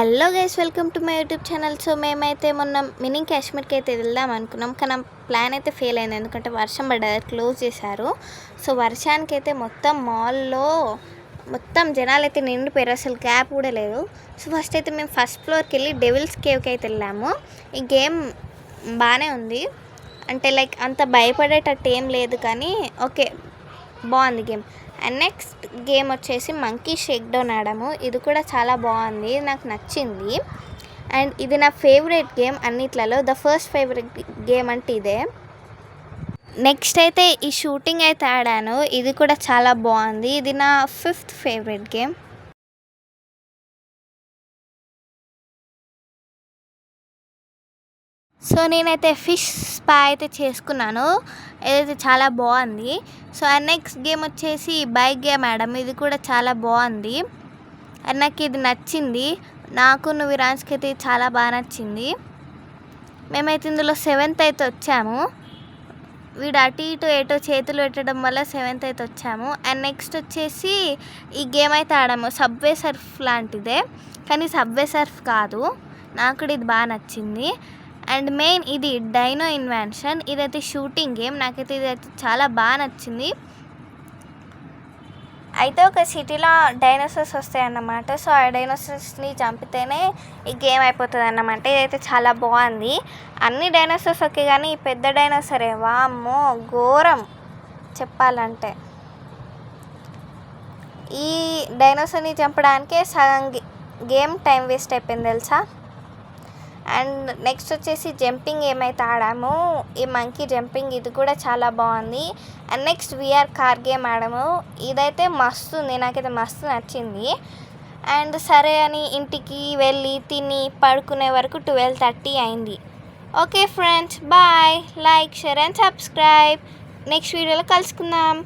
Hello guys welcome to my YouTube channel. So మేమైతే మొన్న mini కాశ్మీర్కి అయితే వెళ్దాం అనుకున్నాం కానీ ఆ ప్లాన్ అయితే ఫెయిల్ అయింది. ఎందుకంటే వర్షం పడ్డది క్లోజ్ చేశారు. సో వర్షానికి అయితే మొత్తం మాల్లో మొత్తం జనాలు అయితే నిండిపోయారు. అసలు గ్యాప్ కూడా లేదు. సో ఫస్ట్ అయితే మేము ఫస్ట్ ఫ్లోర్కి వెళ్ళి డెవిల్స్ కేవ్కి అయితే వెళ్ళాము. ఈ గేమ్ బాగానే ఉంది. అంటే లైక్ అంత భయపడేటట్టు ఏం లేదు కానీ ఓకే బాగుంది గేమ్. అండ్ నెక్స్ట్ గేమ్ వచ్చేసి మంకీ షేక్ డౌన్ ఆడాము. ఇది కూడా చాలా బాగుంది. నాకు నచ్చింది. అండ్ ఇది నా ఫేవరెట్ గేమ్ అన్నిట్లలో. ద ఫస్ట్ ఫేవరెట్ గేమ్ అంటే ఇదే. నెక్స్ట్ అయితే ఈ షూటింగ్ అయితే ఆడాను. ఇది కూడా చాలా బాగుంది. ఇది నా ఫిఫ్త్ ఫేవరెట్ గేమ్ సో నేనైతే ఫిష్ స్పా అయితే చేసుకున్నాను. ఏదైతే చాలా బాగుంది. సో నెక్స్ట్ గేమ్ వచ్చేసి బైక్ గేమ్ మేడం. ఇది కూడా చాలా బాగుంది. అండ్ నాకు ఇది నచ్చింది. నాకు నువ్వు విరాన్స్కి అయితే చాలా బాగా నచ్చింది. మేమైతే ఇందులో సెవెంత్ అయితే వచ్చాము. వీడు అటు ఇటు ఎటో చేతులు పెట్టడం వల్ల సెవెంత్ అయితే వచ్చాము. అండ్ నెక్స్ట్ వచ్చేసి ఈ గేమ్ అయితే ఆడాము. సబ్వే సర్ఫ్ లాంటిదే. కానీ సబ్వే సర్ఫ్ కాదు. నాకు కూడా ఇది బాగా నచ్చింది. అండ్ మెయిన్ ఇది డైనో ఇన్వెన్షన్. ఇదైతే షూటింగ్ గేమ్. నాకైతే ఇది అయితే చాలా బాగా నచ్చింది. అయితే ఒక సిటీలో డైనోసార్స్ వస్తాయి అన్నమాట సో ఆ డైనోసార్స్ని చంపితేనే ఈ గేమ్ అయిపోతుంది అన్నమాట ఇదైతే చాలా బాగుంది. అన్ని డైనోసార్స్ ఓకే కానీ ఈ పెద్ద డైనోసరే. వామ్మో ఘోరం చెప్పాలంటే. ఈ డైనోసార్ని చంపడానికే సగం గేమ్ టైం వేస్ట్ అయిపోయింది తెలుసా? అండ్ నెక్స్ట్ వచ్చేసి జంపింగ్ ఏమైతే ఆడాము ఈ మంకీ జంపింగ్ ఇది కూడా చాలా బాగుంది. And next VR car game ఆడాము. ఇదైతే మస్తు ఉంది. నాకైతే మస్తు నచ్చింది. అండ్ సరే అని ఇంటికి వెళ్ళి తిని పడుకునే వరకు ట్వెల్వ్ థర్టీ అయింది. Okay friends bye. Like share and subscribe. Next వీడియోలో కలుసుకుందాం.